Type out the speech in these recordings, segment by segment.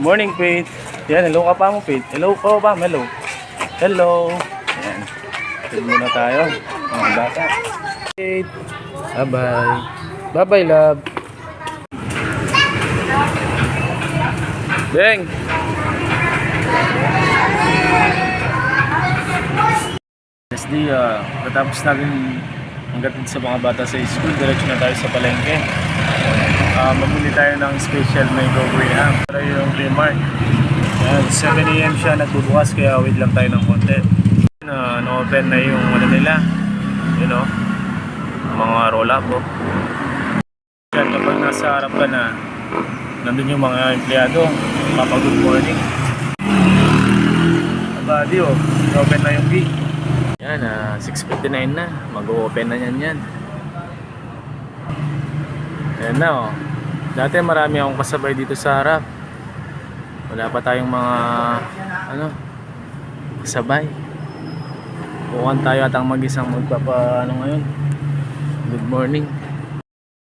Morning, Faith. Yan, hello ka pa mo, Faith. Hello ka ba? Hello. Hello. Yan. Tignan muna tayo. Mga bata. Faith. Bye-bye. Bye-bye, love. Beng. SD, uh, natapos natin ang gatid sa mga bata sa school. Diretso na tayo sa palengke. Ah, mamili tayo ng special mango graham. Para yung Primark. Yan, 7 a.m. siya nagbubukas kaya wait lang tayo ng konti. Na no-open na yung ano nila. You know, mga roll up oh. Yan, kapag nasa harap ka na, nandun yung mga empleyado. Papa good morning. Abadi oh, open na yung gate. Yan, ah, 6.59 na. Mag-open na yan yan. Ayan na oh. Dati marami akong kasabay dito sa harap. Wala pa tayong mga ano kasabay. Bukan tayo at ang mag-isang magpapa ano ngayon. Good morning.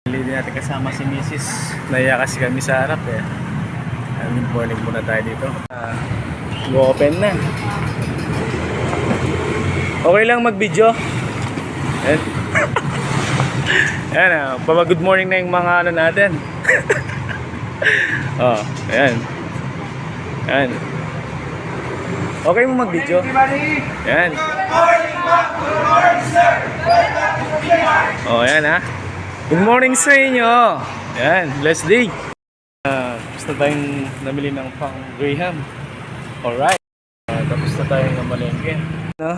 Hindi natin kasama si Mrs. Naya kasi kami sa harap eh. Good morning muna tayo dito. Ah, open na. Okay lang mag-video. Ayan. Ayan ah, pama good morning na yung mga ano natin. oh, ayan. Ayan. Okay mo mag-video? Ayan. Oh, ayan ha. Good morning sa inyo. Ayan, blessed day. Uh, gusto tayong namili ng pang Graham. Alright. Uh, tapos na tayong namalengke. No?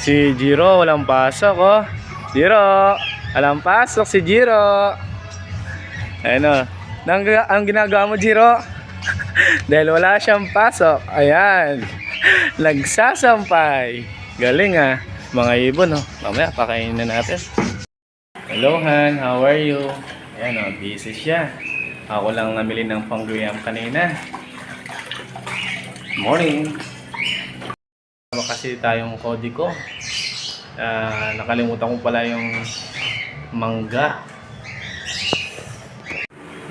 Si Jiro, walang pasok oh. Jiro, walang pasok si Jiro. Ayan o. Nang, ang ginagawa mo, Jiro? Dahil wala siyang pasok. Ayan. Nagsasampay. Galing ah. Mga ibon oh. Mamaya pakainin na natin. Hello Han, how are you? Ayan oh, busy siya. Ako lang namili ng pangguyam kanina. Morning. Kasi tayong kodi ko. Ah, nakalimutan ko pala yung mangga.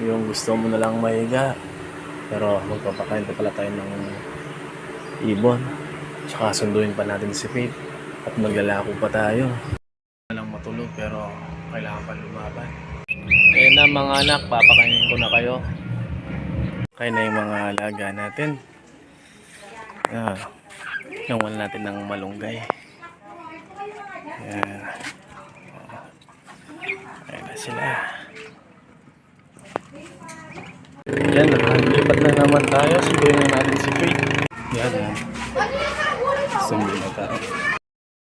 Yung gusto mo na lang maiga. Pero magpapakain pa pala tayo ng ibon. Tsaka sunduin pa natin si Faith. At maglalako pa tayo. Walang matulog pero kailangan pa lumaban. Ayan na mga anak, papakainin ko na kayo. Kaya na yung mga alaga natin. Ah, Nangunan natin ng malunggay. Ayan. Sila. Yan, nakalipat na naman tayo. Sunduin na natin si Faith. Yan, ah. Sunduin na tayo.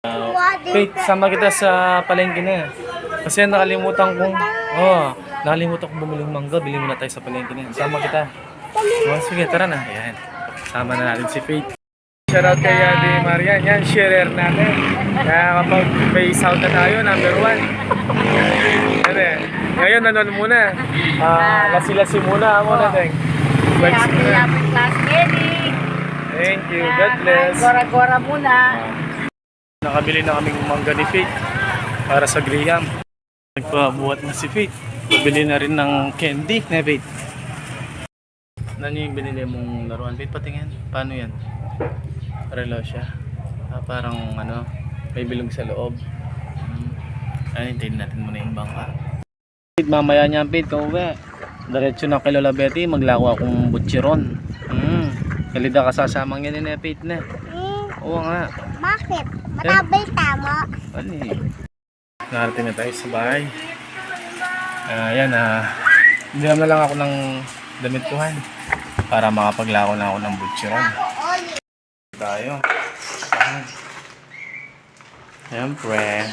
Ah, Faith, sama kita sa palengke na. Kasi nakalimutan kong, oh, nakalimutan kong bumili ng mangga. Bili muna tayo sa palengke na. Sama kita. Oh, sige, tara na. Ayan. Sama na natin si Faith. Shoutout kay Ate Marian. Yan, sharer natin. Kaya kapag may sound na tayo, number one. Eh. Ngayon, nanon muna. Ah, lasi-lasi muna. Muna, Teng. Vibes Happy, muna. happy class. Thank you. God bless. Gora-gora muna. Nakabili na kaming mangga ni Faith para sa Graham. Nagpabuhat na si Faith. Pabili na rin ng candy na Faith. Ano yung binili mong laruan? Faith, patingin. Paano yan? Relo siya. Ah, parang ano, may bilog sa loob. Hmm. Ay, hintayin natin muna yung bangka. Mamaya niya Faith, kauwi. Diretso na kay Lola Betty, maglako akong butchiron. Hmm. Kalida ka sasamang yan ni Faith na. Hmm, Oo nga. bakit? Matabay tamo. Eh. Narating na tayo sa bahay. Ah, yan ah. Hindi na lang ako ng damit ko Han. Para makapaglako na ako ng butcheron. Tayo. Ayan. Siyempre.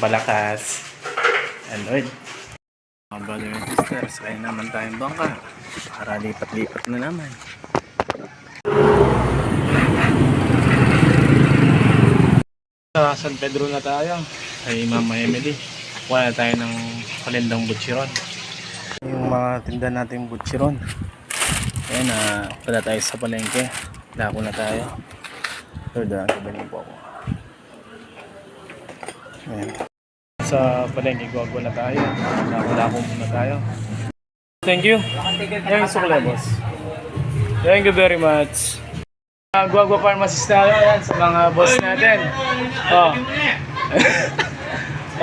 Balakas. And Lord. Mga brother and sisters, kaya naman tayong bangka. Para lipat-lipat na naman. Sa San Pedro na tayo. Kay Mama Emily. Na tayo ng kalendang butchiron. Yung mga tinda nating butchiron. Ayan na, uh, pala tayo sa palengke. Dako na tayo. Lord, ah, sabihin po ako. Ayan. Sa palengke, gwago na tayo. Dako-dako muna tayo. Thank you. Yan yung sukle, boss. Thank you very much. Uh, Guagua Pharmacist tayo yan sa mga boss natin. Oh.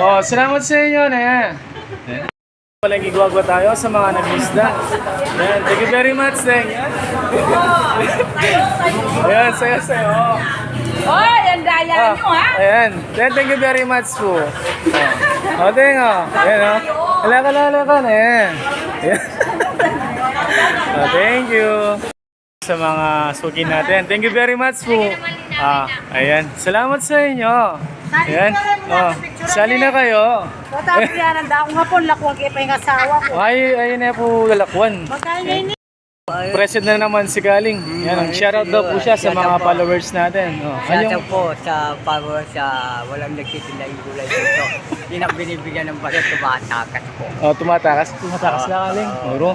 oh, salamat sa inyo na yan. Palagi guagwa tayo sa mga nag-isda. Yan, thank you very much, Deng. Ayan, saya sayo. Hoy, ang daya Ah, nyo ha. ayan. Then, thank you very much po. Oh, oh oh. Ayan, oh. Wala ka na, wala ka na. Ayan. Ayan. Oh, thank you sa mga suki natin. Thank you very much po. Ah, ayan. Salamat sa inyo. Ayan. Oh, sali na kayo. Tatapos yan, ang daong hapon, lakwag ipa yung asawa ko. Ay, ayun na po lalakwan. Magkano yun? Present na naman si Galing. Yan, ang shoutout daw po siya sa mga followers natin. Oh, Shout ano out po sa power sa walang nagtitinda yung gulay dito. Hindi na binibigyan ng balat tumatakas po. oh, tumatakas. Tumatakas na Kaling. Oro.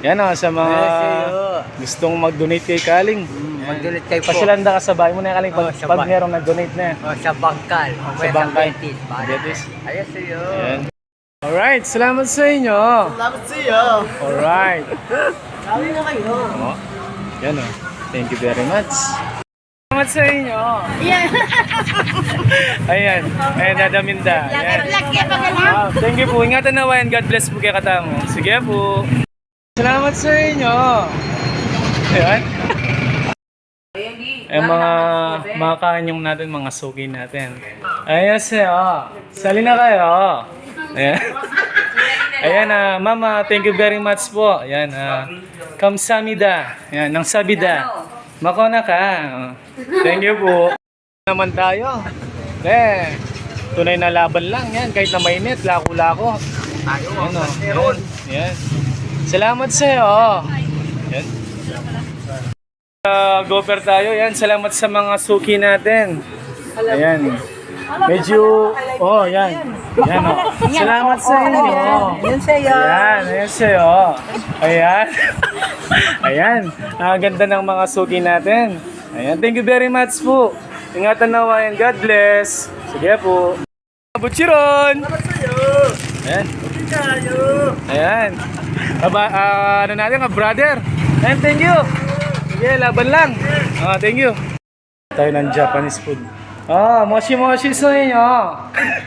Yan oh, sa mga Yes, gustong mag-donate kay Kaling. Magdulit kayo po. Pasilanda ka sa bahay mo na Kaling pag, Oh, sa pag bahay. merong nag-donate na. O, sa bangkal. O Sa kaya sa bangkal. Betis. Betis. Ayos sa'yo. Yan. Alright, salamat sa inyo. Salamat sa'yo. Alright. Sabi na kayo. Oh, yan oh. Thank you very much. Salamat sa inyo. Ayan. Ayan, dadaminda. Ayan. Thank you po. Ingatan na and God bless po kay katamo. Sige po. Salamat sa inyo. Ayan. Ay mga mga kanyong natin, mga suki natin. Ayan siya. Sali na kayo. Ayan. Ayan ah, mama, thank you very much po. Ayan ah, kamsamida. Ayan, nang sabida. Makona ka. Oh. Thank you po. Naman tayo. Eh, tunay na laban lang yan. Kahit na mainit, lako-lako. Ano? Yan. Yan. Salamat sa iyo. Yan. Uh, gopher tayo. Yan. Salamat sa mga suki natin. Ayan. Medyo, oh, yan. Yan, oh. Salamat sa inyo. Yun sa'yo. Ayan, ayan sa'yo. Ayan. Ayan. Ang ganda ng mga suki natin. Ayan, thank you very much po. Ingatan nawa and God bless. Sige po. Butchiron! Ayan. Ayan. Aba, ah, ano natin, ah, brother. Ayan, thank you. Sige, laban lang. Ah, thank you. Tayo ng Japanese food. Ah, moshi moshi sa inyo.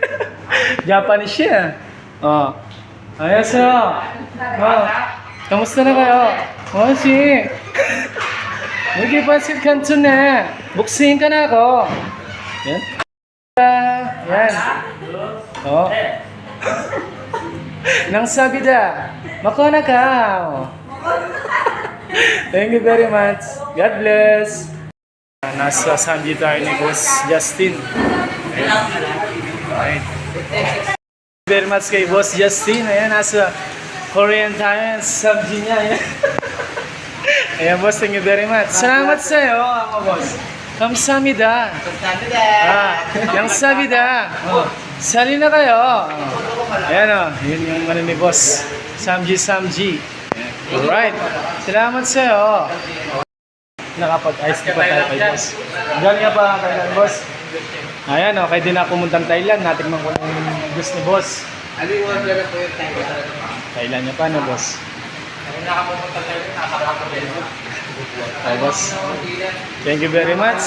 Japanese siya. Oh. Ayos na. Oh. Kamusta na kayo? Moshi. Hindi pansit kanto na. Buksin ka na ako. Yan. Ah, Yan. Oh. Nang sabi da. Makona ka. Thank you very much. God bless. Nasa Sanji tayo ni Boss Justin. Right. Very much kay Boss Justin. Ayan, nasa Korean tayo. Sabji niya. Ayan. Ayan, boss. Thank you very much. Salamat sa iyo, mga boss. Kamsamida. Ah, yang sabida. Oh. Sali na kayo. Oh. Ayan o. Yun yung ano ni boss. Samji Samji. Alright. Salamat sa iyo. Nakapag-ice na pa tayo kay boss. Galing nga pa kailan boss? Ayan o, kaya din ako pumuntang Thailand. Natikman ko ng gusto ni boss. Ano yung order na po yung tayo? Thailand niya pa no boss? Kung nakapupunta tayo, nakakapagod. Hi boss. Thank you very much.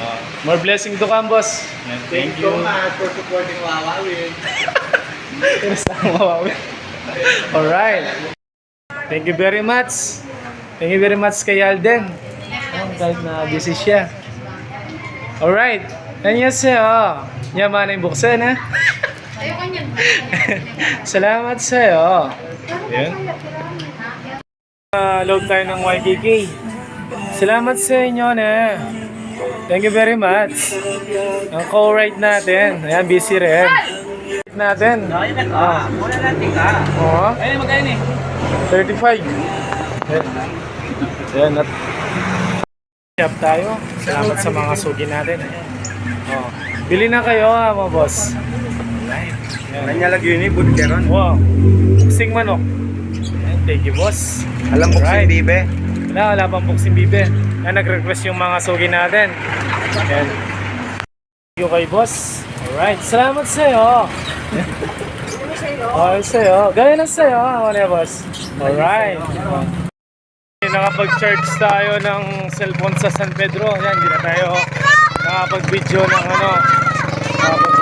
Uh, more blessing to come boss. Yan, Thank you. for supporting Wawawi. Alright. Thank you very much. Thank you very much kay Alden. Oh, kahit na busy siya. Alright. Oh. Yaman yung buksan ha. Salamat sa iyo. Yan. Uh, load tayo ng YKK. Salamat sa inyo na. Thank you very much. Ang co-ride natin. Ayan, busy rin. Natin. Ah, muna natin ka. Oo. Ay, magkano eh? 35. Ayan. At shop tayo. Salamat sa mga sugi natin. Oh. Bili na kayo ha, mga boss. Ayan. Kanya lagi yun eh, budgeron. Wow. Buksing manok. Ayan, Thank you, boss. Alam mo Alright. si Bibe? Wala, wala pang buksing bibe. Ayan, nag-request yung mga sugi natin. Ayan. Thank you kay boss. Alright. Salamat sa iyo. Oh, sa'yo. Gaya ng sa'yo, ha, ano boss? Alright. Nakapag-charge tayo ng cellphone sa San Pedro. Yan, hindi na tayo nakapag-video ng ano. Nakapag